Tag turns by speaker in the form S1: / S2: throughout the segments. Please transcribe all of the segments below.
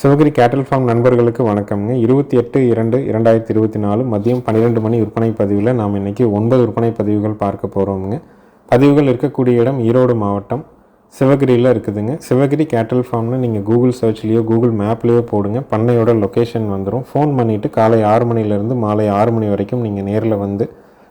S1: சிவகிரி கேட்டல் ஃபார்ம் நண்பர்களுக்கு வணக்கம்ங்க. இருபத்தி எட்டு இரண்டு இரண்டாயிரத்தி இருபத்தி நாலு மதியம் பன்னிரெண்டு மணி விற்பனை பதிவில் நாம் இன்றைக்கி ஒன்பது விற்பனை பதிவுகள் பார்க்க போகிறோமுங்க பதிவுகள் இருக்கக்கூடிய இடம் ஈரோடு மாவட்டம் சிவகிரியில் இருக்குதுங்க. சிவகிரி கேட்டல் ஃபார்ம்னு நீங்கள் கூகுள் சர்ச்லேயோ கூகுள் மேப்லேயோ போடுங்க. பண்ணையோட லொக்கேஷன் வந்துடும் ஃபோன் பண்ணிவிட்டு காலை ஆறு மணிலேருந்து மாலை ஆறு மணி வரைக்கும் நீங்கள் நேரில் வந்து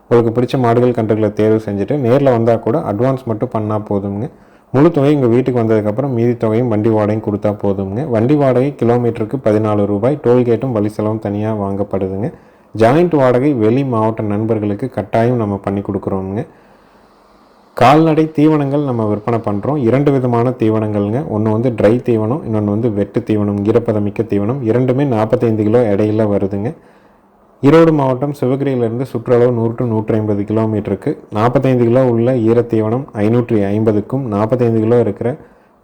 S1: உங்களுக்கு பிடிச்ச மாடுகள் கன்றுகளை தேர்வு செஞ்சுட்டு நேரில் வந்தால் கூட அட்வான்ஸ் மட்டும் பண்ணால் போதுங்க முழு தொகை எங்கள் வீட்டுக்கு வந்ததுக்கப்புறம் மீதி தொகையும் வண்டி வாடகையும் கொடுத்தா போதுங்க வண்டி வாடகை கிலோமீட்டருக்கு பதினாலு ரூபாய். டோல்கேட்டும் வழி செலவும் தனியாக வாங்கப்படுதுங்க. ஜாயிண்ட் வாடகை வெளி மாவட்ட நண்பர்களுக்கு கட்டாயம் நம்ம பண்ணி கொடுக்குறோமுங்க. கால்நடை தீவனங்கள் நம்ம விற்பனை பண்ணுறோம் இரண்டு விதமான தீவனங்கள்ங்க. ஒன்று வந்து ட்ரை தீவனம் இன்னொன்று வந்து வெட்டு தீவனம் ஈரப்பதமிக்க தீவனம். இரண்டுமே நாற்பத்தைந்து கிலோ இடையில வருதுங்க. ஈரோடு மாவட்டம் சிவகிரியிலிருந்து சுற்றளவு நூறு டு நூற்றி ஐம்பது கிலோமீட்டருக்கு நாற்பத்தைந்து கிலோ உள்ள ஈரத்தீவனம் ஐநூற்றி ஐம்பதுக்கும் நாற்பத்தைந்து கிலோ இருக்கிற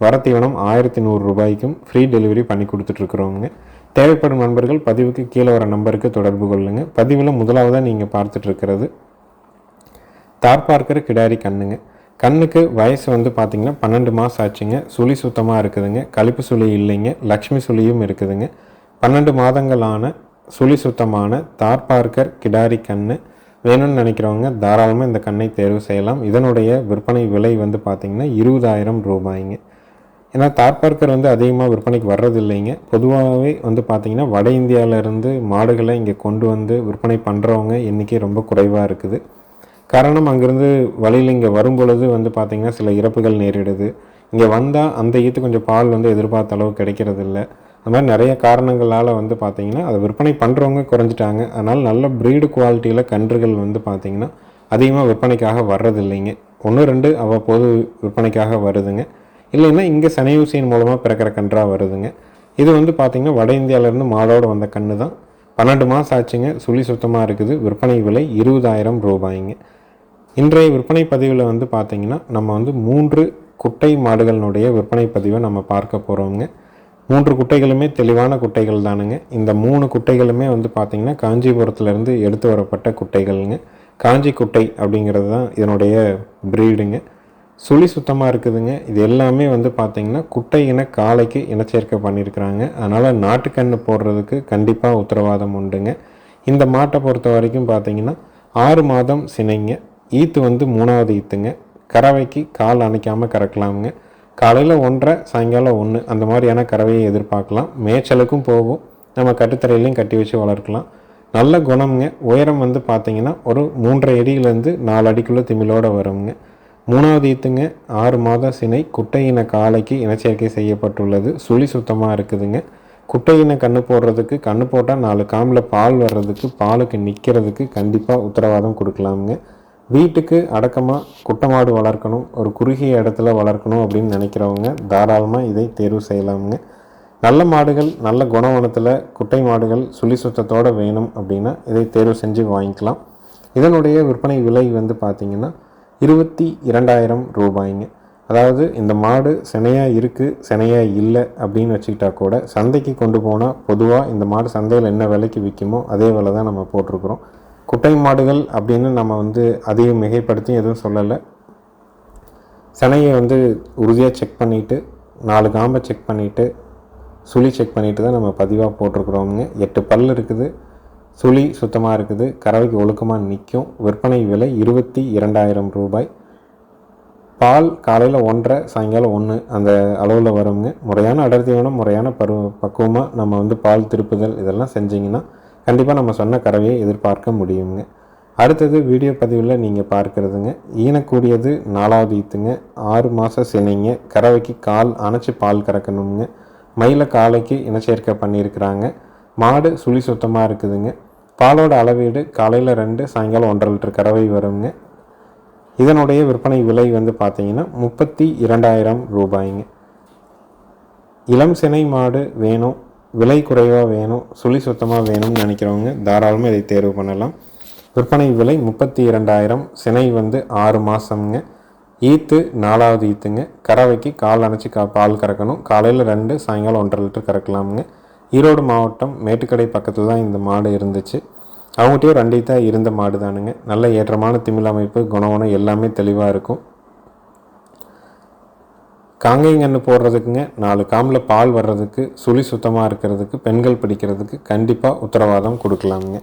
S1: வரத்தீவனம் ஆயிரத்தி நூறு ரூபாய்க்கும் ஃப்ரீ டெலிவரி பண்ணி கொடுத்துட்ருக்குறோங்க தேவைப்படும் நண்பர்கள் பதிவுக்கு கீழே வர நம்பருக்கு தொடர்பு கொள்ளுங்கள் பதிவில் முதலாவதாக நீங்கள் பார்த்துட்ருக்கிறது தார் பார்க்குற கிடாரி கண்ணுங்க. கண்ணுக்கு வயசு வந்து பார்த்திங்கன்னா பன்னெண்டு மாதம் ஆச்சுங்க. சுழி சுத்தமாக இருக்குதுங்க. கழிப்பு சுழி இல்லைங்க. லக்ஷ்மி சுழியும் இருக்குதுங்க. பன்னெண்டு மாதங்களான சுழி சுத்தமான தார் பார்க்கர் கிடாரி கண்ணு வேணும்னு நினைக்கிறவங்க தாராளமாக இந்த கண்ணை தேர்வு செய்யலாம். இதனுடைய விற்பனை விலை வந்து பார்த்திங்கன்னா இருபதாயிரம் ரூபாய்ங்க. ஏன்னா தார் பார்க்கர் வந்து அதிகமாக விற்பனைக்கு வர்றது இல்லைங்க பொதுவாகவே வந்து பார்த்திங்கன்னா வட இந்தியாவிலேருந்து மாடுகளை இங்கே கொண்டு வந்து விற்பனை பண்ணுறவங்க எண்ணிக்கை ரொம்ப குறைவாக இருக்குது. காரணம் அங்கேருந்து வழியில் இங்கே வரும் பொழுது வந்து பார்த்திங்கன்னா சில இறப்புகள் நேரிடுது. இங்கே வந்தால் அந்த ஈத்து கொஞ்சம் பால் வந்து எதிர்பார்த்த அளவு கிடைக்கிறதில்ல. அந்த மாதிரி நிறைய காரணங்களால் வந்து பார்த்திங்கன்னா அதை விற்பனை பண்ணுறவங்க குறைஞ்சிட்டாங்க. அதனால் நல்ல ப்ரீடு குவாலிட்டியில் கன்றுகள் வந்து பார்த்திங்கன்னா அதிகமாக விற்பனைக்காக வர்றதில்லைங்க. ஒன்று ரெண்டு அவ்வப்போது விற்பனைக்காக வருதுங்க. இல்லைன்னா இங்கே சனையூசியின் மூலமாக பிறக்கிற கன்றாக வருதுங்க. இது வந்து பார்த்திங்கன்னா வட இந்தியாவிலேருந்து மாடோடு வந்த கன்று தான். பன்னெண்டு மாதம் ஆச்சுங்க. சுழி சுத்தமாக இருக்குது. விற்பனை விலை இருபதாயிரம் ரூபாய்ங்க. இன்றைய விற்பனை பதிவில் வந்து பார்த்திங்கன்னா நம்ம வந்து மூன்று குட்டை மாடுகளினுடைய விற்பனை பதிவை நம்ம பார்க்க போகிறோங்க மூன்று குட்டைகளுமே தெளிவான குட்டைகள் தானுங்க. இந்த மூணு குட்டைகளுமே வந்து பார்த்திங்கன்னா காஞ்சிபுரத்துலேருந்து எடுத்து வரப்பட்ட குட்டைகள்ங்க. காஞ்சி குட்டை அப்படிங்கிறது தான் இதனுடைய ப்ரீடுங்க சுழி சுத்தமாக இருக்குதுங்க. இது எல்லாமே வந்து பார்த்திங்கன்னா குட்டை இன காலைக்கு இனச்சேர்க்கை பண்ணியிருக்கிறாங்க. அதனால் நாட்டுக்கன்று போடுறதுக்கு கண்டிப்பாக உத்தரவாதம் உண்டுங்க. இந்த மாட்டை பொறுத்த வரைக்கும் பார்த்திங்கன்னா ஆறு மாதம் சினைங்க. ஈத்து வந்து மூணாவது ஈத்துங்க. கறவைக்கு கால் அணைக்காமல் கறக்கலாமுங்க. காலையில் ஒன்றரை சாயங்காலம் ஒன்று அந்த மாதிரியான கறவையை எதிர்பார்க்கலாம். மேய்ச்சலுக்கும் போகும். நம்ம கட்டுத்தரையிலையும் கட்டி வச்சு வளர்க்கலாம். நல்ல குணம்ங்க. உயரம் வந்து பார்த்திங்கன்னா ஒரு மூன்றரை அடியிலேருந்து நாலு அடிக்குள்ளே திமிழோடு வருங்க மூணாவது ஈத்துங்க ஆறு மாத சினை குட்டையின காலைக்கு இனச்சேர்க்கை செய்யப்பட்டுள்ளது. சுழி சுத்தமாக இருக்குதுங்க. குட்டையின கண்ணு போடுறதுக்கு கண்ணு போட்டால் நாலு காமில் பால் வர்றதுக்கு பாலுக்கு நிற்கிறதுக்கு கண்டிப்பாக உத்தரவாதம் கொடுக்கலாமுங்க. வீட்டுக்கு அடக்கமாக குட்டை மாடு வளர்க்கணும் ஒரு குறுகிய இடத்துல வளர்க்கணும் அப்படின்னு நினைக்கிறவங்க தாராளமாக இதை தேர்வு செய்யலாமுங்க. நல்ல மாடுகள் நல்ல குணவனத்தில் குட்டை மாடுகள் சுழி சுத்தத்தோடு வேணும் அப்படின்னா இதை தேர்வு செஞ்சு வாங்கிக்கலாம். இதனுடைய விற்பனை விலை வந்து பார்த்திங்கன்னா இருபத்தி இரண்டாயிரம் ரூபாய்ங்க. அதாவது இந்த மாடு சினையாக இருக்குது சினையாக இல்லை அப்படின்னு வச்சுக்கிட்டா கூட சந்தைக்கு கொண்டு போனால் பொதுவாக இந்த மாடு சந்தையில் என்ன விலைக்கு விற்குமோ அதே விலை தான் நம்ம போட்டிருக்கிறோம். குட்டை மாடுகள் அப்படின்னு நம்ம வந்து அதிகம் மிகைப்படுத்தி எதுவும் சொல்லலை. சனையை வந்து உறுதியாக செக் பண்ணிவிட்டு நாலு காம்பை செக் பண்ணிவிட்டு சுழி செக் பண்ணிவிட்டு தான் நம்ம பதிவாக போட்டிருக்கிறோமுங்க. எட்டு பல் இருக்குது. சுழி சுத்தமாக இருக்குது. கறவைக்கு ஒழுக்கமாக நிற்கும் விற்பனை விலை இருபத்தி இரண்டாயிரம் ரூபாய். பால் காலையில் ஒன்றரை சாயங்காலம் ஒன்று அந்த அளவில் வருங்க. முறையான அடர்த்தியான முறையான பருவ பக்குவமாக நம்ம வந்து பால் திருப்புதல் இதெல்லாம் செஞ்சிங்கன்னா கண்டிப்பாக நம்ம சொன்ன கறவையை எதிர்பார்க்க முடியுங்க. அடுத்தது வீடியோ பதிவில் நீங்கள் பார்க்குறதுங்க. ஈனக்கூடியது நாலாவது ஈத்துங்க. ஆறு மாதம் சினைங்க. கறவைக்கு கால் அணைச்சி பால் கறக்கணுங்க. மயில காலைக்கு இனச்சேர்க்கை பண்ணியிருக்கிறாங்க. மாடு சுழி சுத்தமாக இருக்குதுங்க. பாலோட அளவீடு காலையில் ரெண்டு சாயங்காலம் ஒன்றரை லிட்டர் கறவை வருங்க. இதனுடைய விற்பனை விலை வந்து பார்த்தீங்கன்னா முப்பத்தி இரண்டாயிரம் ரூபாய்ங்க. இளம் சினை மாடு வேணும். விலை குறைவாக வேணும் சுழி சுத்தமாக வேணும்னு நினைக்கிறவங்க தாராளமாக இதை தேர்வு பண்ணலாம். விற்பனை விலை முப்பத்தி இரண்டாயிரம் சினை வந்து ஆறு மாதம்ங்க ஈத்து நாலாவது ஈத்துங்க. கறவைக்கு கால் அணைச்சி கா பால் கறக்கணும். காலையில் ரெண்டு சாயங்காலம் ஒன்றரை லிட்டர் கறக்கலாமுங்க. ஈரோடு மாவட்டம் மேட்டுக்கடை பக்கத்தில் தான் இந்த மாடு இருந்துச்சு. அவங்ககிட்டயும் ரெண்டு ஈத்தாக இருந்த மாடு தானுங்க நல்ல ஏற்றமான திமிழ் அமைப்பு குணவனம் எல்லாமே தெளிவாக இருக்கும். காங்கைங்கன்று போடுறதுக்குங்க நாலு காம்பில் பால் வர்றதுக்கு சுழி சுத்தமாக இருக்கிறதுக்கு பெண்கள் பிடிக்கிறதுக்கு கண்டிப்பாக உத்தரவாதம் கொடுக்கலாமுங்க.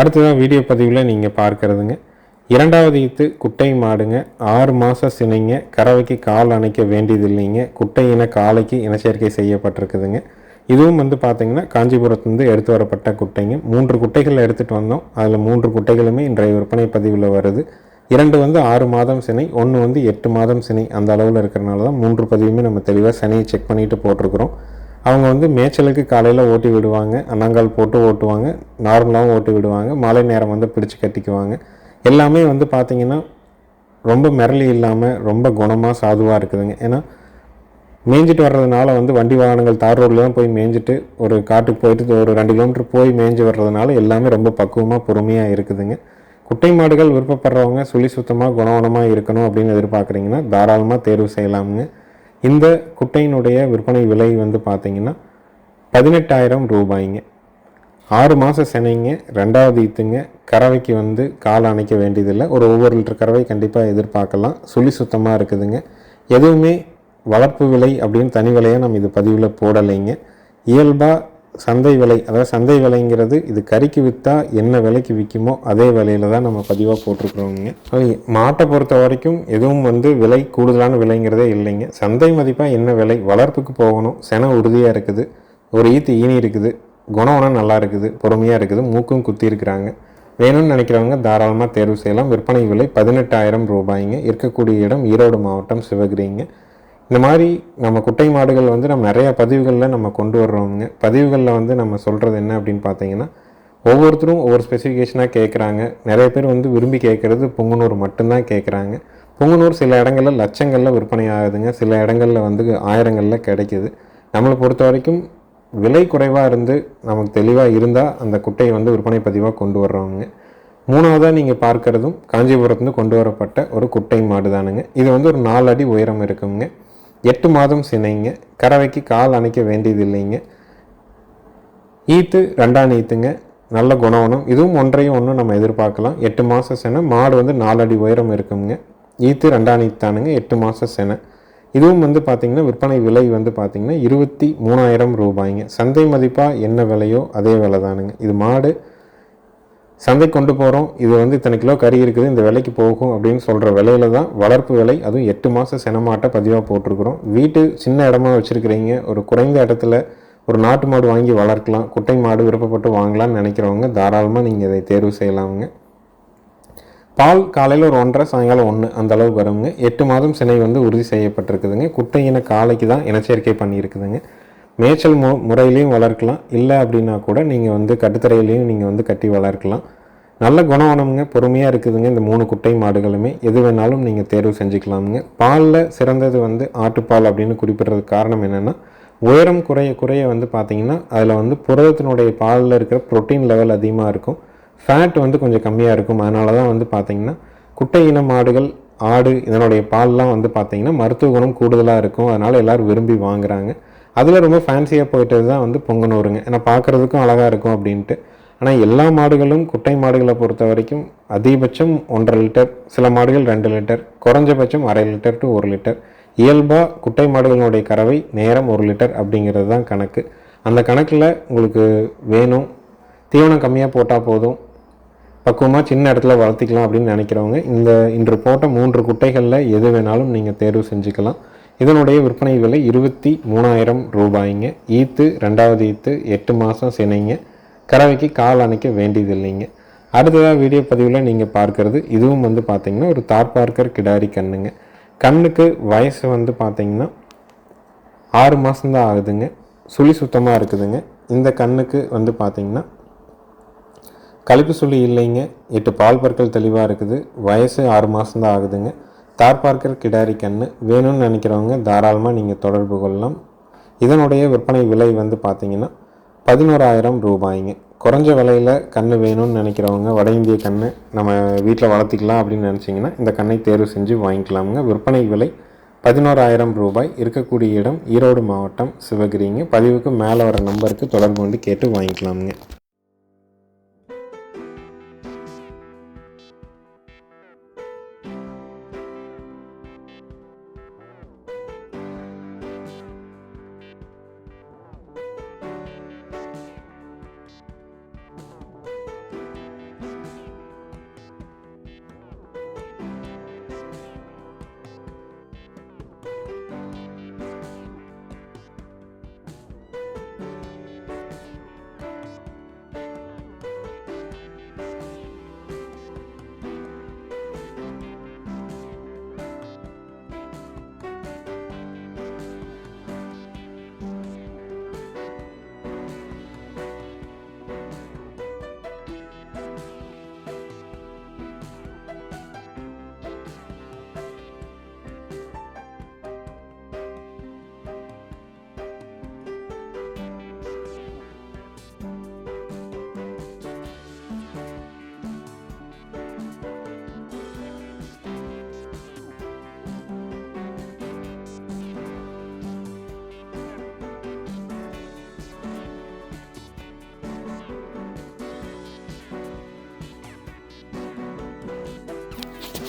S1: அடுத்ததாக வீடியோ பதிவில் நீங்கள் பார்க்கறதுங்க. இரண்டாவது ஈத்து குட்டை மாடுங்க. ஆறு மாதம் சினைங்க. கறவைக்கு கால் அணைக்க வேண்டியது இல்லைங்க குட்டை இன காலைக்கு இனச்சேர்க்கை செய்யப்பட்டிருக்குதுங்க. இதுவும் வந்து பார்த்தீங்கன்னா காஞ்சிபுரத்துலேருந்து எடுத்து வரப்பட்ட குட்டைங்க. மூன்று குட்டைகள் எடுத்துகிட்டு வந்தோம். அதில் மூன்று குட்டைகளுமே இன்றைய விற்பனை பதிவில் வருது. இரண்டு வந்து ஆறு மாதம் சினை ஒன்று வந்து எட்டு மாதம் சினை அந்த அளவில் இருக்கிறனால தான் மூன்று பதிவுமே நம்ம தெளிவாக சினையை செக் பண்ணிவிட்டு போட்டிருக்கிறோம். அவங்க வந்து மேய்ச்சலுக்கு காலையில் ஓட்டி விடுவாங்க அண்ணாங்கால் போட்டு ஓட்டுவாங்க நார்மலாகவும் ஓட்டி விடுவாங்க மாலை நேரம் வந்து பிடிச்சி கட்டிக்குவாங்க. எல்லாமே வந்து பார்த்திங்கன்னா ரொம்ப மிரளி இல்லாமல் ரொம்ப குணமாக சாதுவாக இருக்குதுங்க. ஏன்னா மேய்ஞ்சிட்டு வர்றதுனால வந்து வண்டி வாகனங்கள் தார் ரோட்டில் தான் போய் மேய்ஞ்சிட்டு ஒரு காட்டுக்கு போயிட்டு ஒரு ரெண்டு கிலோமீட்டர் போய் மேய்ஞ்சி வர்றதுனால எல்லாமே ரொம்ப பக்குவமாக பொறுமையாக இருக்குதுங்க. குட்டை மாடுகள் விருப்பப்படுறவங்க சுழி சுத்தமாக குணவனமாக இருக்கணும் அப்படின்னு எதிர்பார்க்குறீங்கன்னா தாராளமாக தேர்வு செய்யலாமுங்க. இந்த குட்டையினுடைய விற்பனை விலை வந்து பார்த்தீங்கன்னா பதினெட்டாயிரம் ரூபாய்ங்க. ஆறு மாத செனைங்க ரெண்டாவது ஈத்துங்க. கறவைக்கு வந்து கால் அணைக்க வேண்டியதில்லை. ஒரு ஒவ்வொரு லிட்டர் கறவை கண்டிப்பாக எதிர்பார்க்கலாம். சுழி சுத்தமாக இருக்குதுங்க. எதுவுமே வளர்ப்பு விலை அப்படின்னு தனி விலையாக நம்ம இது பதிவில் போடலைங்க. இயல்பாக சந்தை விலை அதாவது சந்தை விலைங்கிறது இது கறிக்கு விற்றா என்ன விலைக்கு விற்குமோ அதே விலையில தான் நம்ம பதிவாக போட்டிருக்கிறோங்க மாட்டை பொறுத்த வரைக்கும் எதுவும் வந்து விலை கூடுதலான விலைங்கிறதே இல்லைங்க. சந்தை மதிப்பாக என்ன விலை வளர்ப்புக்கு போகணும் சென உறுதியாக இருக்குது ஒரு ஈத்து ஈனி இருக்குது குணவனம் நல்லா இருக்குது பொறுமையாக இருக்குது மூக்கும் குத்தி இருக்கிறாங்க. வேணும்னு நினைக்கிறவங்க தாராளமாக தேர்வு செய்யலாம். விற்பனை விலை பதினெட்டாயிரம் ரூபாய்ங்க. இருக்கக்கூடிய இடம் ஈரோடு மாவட்டம் சிவகிரிங்க. இந்த மாதிரி நம்ம குட்டை மாடுகள் வந்து நம்ம நிறையா பதிவுகளில் நம்ம கொண்டு வர்றோங்க பதிவுகளில் வந்து நம்ம சொல்கிறது என்ன அப்படின்னு பார்த்தீங்கன்னா ஒவ்வொருத்தரும் ஒவ்வொரு ஸ்பெசிஃபிகேஷனாக கேட்குறாங்க நிறைய பேர் வந்து விரும்பி கேட்குறது பொங்கனூர் மட்டும்தான் கேட்குறாங்க பொங்கனூர் சில இடங்களில் லட்சங்களில் விற்பனை ஆகுதுங்க. சில இடங்களில் வந்து ஆயிரங்களில் கிடைக்கிது. நம்மளை பொறுத்த வரைக்கும் விலை குறைவாக இருந்து நமக்கு தெளிவாக இருந்தால் அந்த குட்டையை வந்து விற்பனை பதிவாக கொண்டு வர்றவங்க. மூணாவதாக நீங்கள் பார்க்குறதும் காஞ்சிபுரத்துலேருந்து கொண்டு வரப்பட்ட ஒரு குட்டை மாடு தானுங்க இது வந்து ஒரு நாலு அடி உயரம் இருக்குங்க. எட்டு மாதம் சினைங்க. கறவைக்கு கால் அணைக்க வேண்டியது இல்லைங்க ஈத்து ரெண்டாம் ஈத்துங்க. நல்ல குணவனம். இதுவும் ஒன்றையும் ஒன்றும் நம்ம எதிர்பார்க்கலாம். எட்டு மாத செனை. மாடு வந்து நாலடி உயரம் இருக்குங்க. ஈத்து ரெண்டாம் ஈத்தானுங்க எட்டு மாத செனை. இதுவும் வந்து பார்த்திங்கன்னா விற்பனை விலை வந்து பார்த்திங்கன்னா இருபத்தி மூணாயிரம் ரூபாய்ங்க. சந்தை மதிப்பாக என்ன விலையோ அதே விலை தானுங்க இது மாடு சந்தைக்கு கொண்டு போகிறோம் இது வந்து இத்தனை கிலோ கறி இருக்குது இந்த விலைக்கு போகும் அப்படின்னு சொல்கிற விலையில தான் வளர்ப்பு விலை அதுவும் எட்டு மாதம் செனமாட்டை பதிவாக போட்டிருக்கிறோம். வீட்டு சின்ன இடமா வச்சுருக்கிறீங்க. ஒரு குறைந்த இடத்துல ஒரு நாட்டு மாடு வாங்கி வளர்க்கலாம். குட்டை மாடு விருப்பப்பட்டு வாங்கலாம்னு நினைக்கிறவங்க தாராளமாக நீங்கள் இதை தேர்வு செய்யலாமுங்க. பால் காலையில் ஒரு ஒன்றரை சாயங்காலம் ஒன்று அந்த அளவுக்கு வருங்க. எட்டு மாதம் சினை வந்து உறுதி செய்யப்பட்டிருக்குதுங்க. குட்டை இன காலைக்கு தான் இனச்சேர்க்கை பண்ணியிருக்குதுங்க. மேய்ச்சல் மு முறையிலையும் வளர்க்கலாம். இல்லை அப்படின்னா கூட நீங்கள் வந்து கட்டுத்தரையிலையும் நீங்கள் வந்து கட்டி வளர்க்கலாம். நல்ல குணவனமுங்க பொறுமையாக இருக்குதுங்க இந்த மூணு குட்டை மாடுகளுமே. எது வேணாலும் நீங்கள் தேர்வு செஞ்சுக்கலாமுங்க. பாலில் சிறந்தது வந்து ஆட்டுப்பால் அப்படின்னு குறிப்பிடுறதுக்கு காரணம் என்னென்னா உயரம் குறைய குறைய வந்து பார்த்தீங்கன்னா அதில் வந்து புரதத்தினுடைய பாலில் இருக்கிற புரோட்டீன் லெவல் அதிகமாக இருக்கும். ஃபேட் வந்து கொஞ்சம் கம்மியாக இருக்கும். அதனால தான் வந்து பார்த்தீங்கன்னா குட்டை இன மாடுகள் ஆடு இதனுடைய பால்லாம் வந்து பார்த்தீங்கன்னா மருத்துவ குணம் கூடுதலாக இருக்கும். அதனால் எல்லோரும் விரும்பி வாங்குறாங்க. அதில் ரொம்ப ஃபேன்சியாக போயிட்டது தான் வந்து பொங்கனூருங்க. ஏன்னா பார்க்குறதுக்கும் அழகாக இருக்கும் அப்படின்ட்டு. ஆனால் எல்லா மாடுகளும் குட்டை மாடுகளை பொறுத்த வரைக்கும் அதிகபட்சம் ஒன்றரை லிட்டர் சில மாடுகள் ரெண்டு லிட்டர் குறைஞ்சபட்சம் அரை லிட்டர் டு ஒரு லிட்டர். இயல்பாக குட்டை மாடுகளினுடைய கறவை நேரம் ஒரு லிட்டர் அப்படிங்கிறது தான் கணக்கு. அந்த கணக்கில் உங்களுக்கு வேணும். தீவனம் கம்மியாக போட்டால் போதும். பக்குவமாக சின்ன இடத்துல வளர்த்திக்கலாம் அப்படின்னு நினைக்கிறவங்க இந்த இன்று போட்ட மூன்று குட்டைகளில் எது வேணாலும் நீங்கள் தேர்வு செஞ்சுக்கலாம். இதனுடைய விற்பனை விலை இருபத்தி மூணாயிரம் ரூபாய்ங்க. ஈத்து ரெண்டாவது ஈத்து எட்டு மாதம் சினைங்க. கறவைக்கு கால் அணைக்க வேண்டியதில்லைங்க. அடுத்ததாக வீடியோ பதிவில் நீங்கள் பார்க்குறது இதுவும் வந்து பார்த்தீங்கன்னா ஒரு தார் பார்க்கர் கிடாரி கண்ணுங்க. கண்ணுக்கு வயசு வந்து பார்த்தீங்கன்னா ஆறு மாதம்தான் ஆகுதுங்க. சுழி சுத்தமாக இருக்குதுங்க. இந்த கண்ணுக்கு வந்து பார்த்தீங்கன்னா கழிப்பு சுழி இல்லைங்க. எட்டு பால் பற்கள் தெளிவாக இருக்குது. வயசு ஆறு மாதம்தான் ஆகுதுங்க. தார் பார்க்கர் கிடாரி கன்று வேணும்னு நினைக்கிறவங்க தாராளமாக நீங்கள் தொடர்பு கொள்ளலாம். இதனுடைய விற்பனை விலை வந்து பார்த்தீங்கன்னா பதினோராயிரம் ரூபாய்ங்க. குறைஞ்ச விலையில் கன்று வேணும்னு நினைக்கிறவங்க வட இந்திய கன்று நம்ம வீட்டில் வளர்த்திக்கலாம் அப்படின்னு நினச்சிங்கன்னா இந்த கண்ணை தேர்வு செஞ்சு வாங்கிக்கலாமுங்க. விற்பனை விலை பதினோராயிரம் ரூபாய். இருக்கக்கூடிய இடம் ஈரோடு மாவட்டம் சிவகிரிங்க. பதிவுக்கு மேலே வர நம்பருக்கு தொடர்பு கொண்டு கேட்டு வாங்கிக்கலாமுங்க.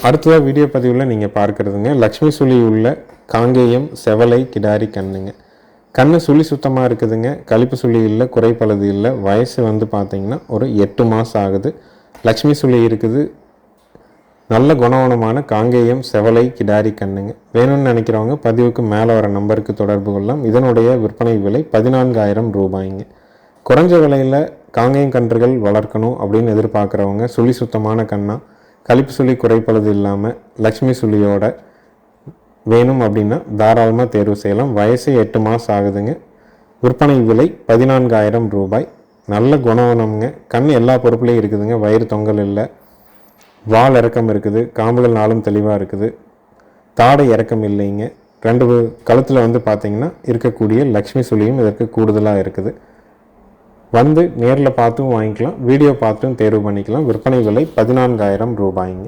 S1: அடுத்ததாக வீடியோ பதிவில் நீங்கள் பார்க்குறதுங்க. லக்ஷ்மி சுழி உள்ள காங்கேயம் செவலை கிடாரி கண்ணுங்க. கண் சுழி சுத்தமாக இருக்குதுங்க. கழிப்பு சுழி இல்லை குறைப்பழுது இல்லை. வயசு வந்து பார்த்திங்கன்னா ஒரு எட்டு மாதம் ஆகுது. லக்ஷ்மி சுழி இருக்குது. நல்ல குணவனமான காங்கேயம் செவலை கிடாரி கண்ணுங்க. வேணும்னு நினைக்கிறவங்க பதிவுக்கு மேலே வர நம்பருக்கு தொடர்பு கொள்ளலாம். இதனுடைய விற்பனை விலை பதினான்காயிரம் ரூபாய்ங்க. குறைஞ்ச விலையில் காங்கேயம் கன்றுகள் வளர்க்கணும் அப்படின்னு எதிர்பார்க்குறவங்க சுழி சுத்தமான கண்ணாக கழிப்பு சுழி குறைப்பது இல்லாமல் லக்ஷ்மி சுழியோட வேணும் அப்படின்னா தாராளமாக தேர்வு செய்யலாம். வயசு எட்டு மாதம் ஆகுதுங்க. விற்பனை விலை பதினான்காயிரம் ரூபாய். நல்ல குணவனம்ங்க. கண் எல்லா பொறுப்புலையும் இருக்குதுங்க. வயிறு தொங்கல் இல்லை. வால் இறக்கம் இருக்குது. காம்புகள் நாளும் தெளிவாக இருக்குது. தாடை இறக்கம் இல்லைங்க. ரெண்டு கழுத்தில் வந்து பார்த்திங்கன்னா இருக்கக்கூடிய லக்ஷ்மி சுழியும் இதற்கு கூடுதலாக இருக்குது. வந்து நேரில் பார்த்தும் வாங்கிக்கலாம் வீடியோ பார்த்தும் தேர்வு பண்ணிக்கலாம். விற்பனை விலை பதினான்காயிரம் ரூபாய்ங்க.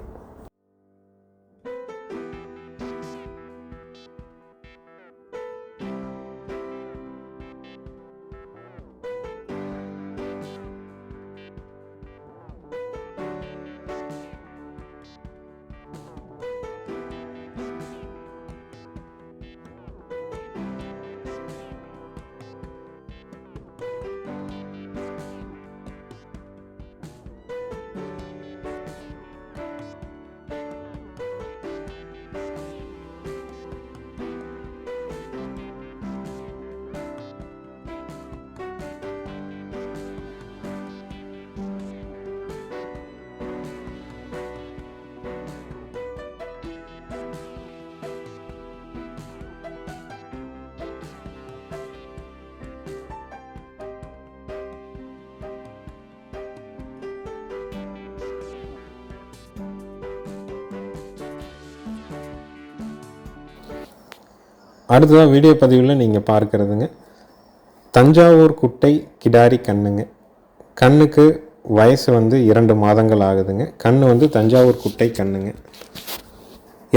S1: அடுத்ததாக வீடியோ பதிவில் நீங்கள் பார்க்குறதுங்க. தஞ்சாவூர் குட்டை கிடாரி கண்ணுங்க. கண்ணுக்கு வயசு வந்து இரண்டு மாதங்கள் ஆகுதுங்க. கண் வந்து தஞ்சாவூர் குட்டை கண்ணுங்க.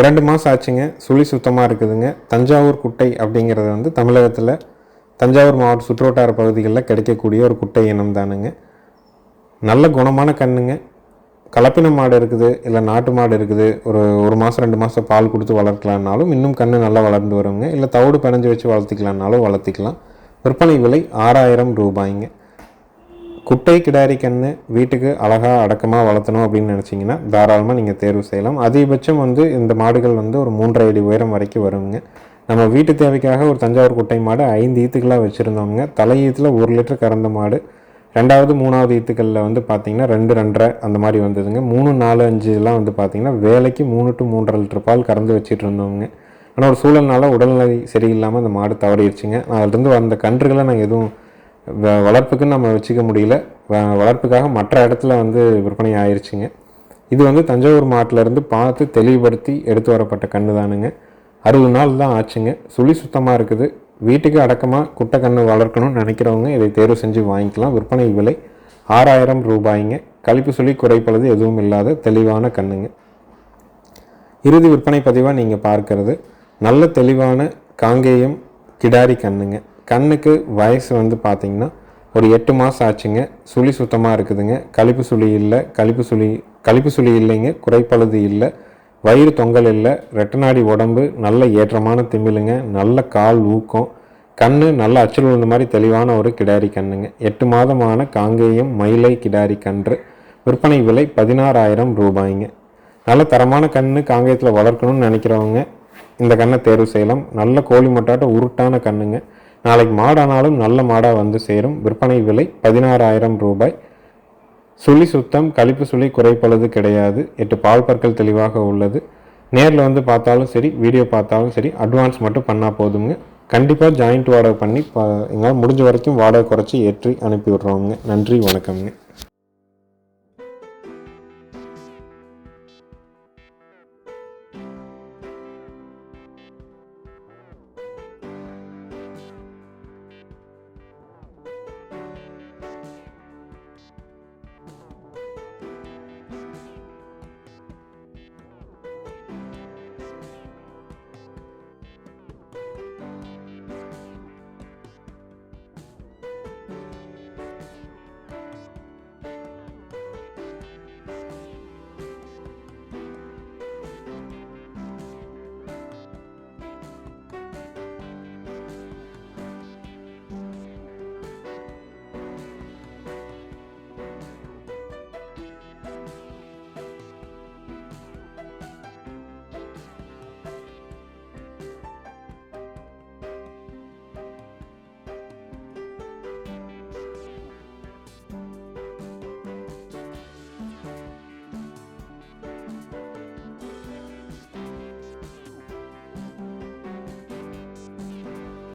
S1: இரண்டு மாதம் ஆச்சுங்க. சுழி சுத்தமாக இருக்குதுங்க. தஞ்சாவூர் குட்டை அப்படிங்கிறது வந்து தமிழகத்தில் தஞ்சாவூர் மாவட்ட சுற்றுவட்டார பகுதிகளில் கிடைக்கக்கூடிய ஒரு குட்டை இனம் தானுங்க நல்ல குணமான கண்ணுங்க. கலப்பின மாடு இருக்குது இல்லை நாட்டு மாடு இருக்குது ஒரு ஒரு மாதம் ரெண்டு மாதம் பால் கொடுத்து வளர்க்கலான்னாலும் இன்னும் கன்று நல்லா வளர்ந்து வருங்க. இல்லை தவிடு பிணைஞ்சு வச்சு வளர்த்திக்கலான்னாலும் வளர்த்திக்கலாம். விற்பனை விலை ஆறாயிரம் ரூபாய்ங்க. குட்டை கிடாரி கன்று வீட்டுக்கு அழகாக அடக்கமாக வளர்த்தணும் அப்படின்னு நினச்சிங்கன்னா தாராளமாக நீங்கள் தேர்வு செய்யலாம். அதிகபட்சம் வந்து இந்த மாடுகள் வந்து ஒரு மூன்றரை அடி உயரம் வரைக்கும் வருங்க. நம்ம வீட்டு தேவைக்காக ஒரு தஞ்சாவூர் குட்டை மாடு ஐந்து ஈத்துக்களாக வச்சுருந்தோங்க தலை ஈத்தில் ஒரு லிட்டர் கறந்த மாடு ரெண்டாவது மூணாவது ஈத்துக்களில் வந்து பார்த்திங்கன்னா ரெண்டு ரெண்டரை அந்த மாதிரி வந்ததுங்க. மூணு நாலு அஞ்சுலாம் வந்து பார்த்திங்கன்னா வேலைக்கு மூணு டு மூன்றரை லிட்டர் பால் கறந்து வச்சுட்டு இருந்தோங்க ஆனால் ஒரு சூழல்னால உடல்நிலை சரியில்லாமல் அந்த மாடு தவறிடுச்சுங்க. அதுலேருந்து வந்த கன்றுகளை நாங்கள் எதுவும் வ- வளர்ப்புக்குன்னு நம்ம வச்சுக்க முடியல. வளர்ப்புக்காக மற்ற இடத்துல வந்து விற்பனை ஆயிடுச்சுங்க இது வந்து தஞ்சாவூர் மாட்டிலேருந்து பார்த்து தெளிவுபடுத்தி எடுத்து வரப்பட்ட கன்று தானுங்க அறுபது நாள் தான் ஆச்சுங்க. சுழி சுத்தமாக இருக்குது. வீட்டுக்கு அடக்கமாக குட்டை கன்று வளர்க்கணும்னு நினைக்கிறவங்க இதை தேர்வு செஞ்சு வாங்கிக்கலாம். விற்பனை விலை ஆறாயிரம் ரூபாய்ங்க. கழிப்பு சுழி குறைப்பளது எதுவும் இல்லாத தெளிவான கண்ணுங்க. இறுதி விற்பனை பதிவாக நீங்கள் பார்க்கறது நல்ல தெளிவான காங்கேயம் கிடாரி கண்ணுங்க. கண்ணுக்கு வயசு வந்து பார்த்திங்கன்னா ஒரு எட்டு மாதம் ஆச்சுங்க. சுழி சுத்தமாக இருக்குதுங்க. கழிப்பு சுழி இல்லை கழிப்பு சுழி கழிப்பு சுழி இல்லைங்க. குறைப்பழுது இல்லை. வயிறு தொங்கல் இல்லை ரெட்டநாடி உடம்பு நல்ல ஏற்றமான திமிழுங்க நல்ல கால் ஊக்கம் கண் நல்ல அச்சல் விழுந்த மாதிரி தெளிவான ஒரு கிடாரி கண்ணுங்க. எட்டு மாதமான காங்கேயம் மயிலை கிடாரி கன்று. விற்பனை விலை பதினாறாயிரம் ரூபாய்ங்க. நல்ல தரமான கன்று காங்கேயத்தில் வளர்க்கணும்னு நினைக்கிறவங்க இந்த கண்ணை தேர்வு செய்யலாம். நல்ல கோழி மட்டாட்ட உருட்டான கண்ணுங்க. நாளைக்கு மாடானாலும் நல்ல மாடாக வந்து சேரும். விற்பனை விலை பதினாறாயிரம் ரூபாய். சுழி சுத்தம் கழிப்பு சுழி குறைப்பளது கிடையாது. எட்டு பால் பற்கள் தெளிவாக உள்ளது. நேரில் வந்து பார்த்தாலும் சரி வீடியோ பார்த்தாலும் சரி அட்வான்ஸ் மட்டும் பண்ணால் போதுங்க கண்டிப்பாக ஜாயிண்ட் வாடகை பண்ணி எங்களால் முடிஞ்ச வரைக்கும் வாடகை குறைச்சி ஏற்றி அனுப்பி விட்றோங்க நன்றி வணக்கம்ங்க.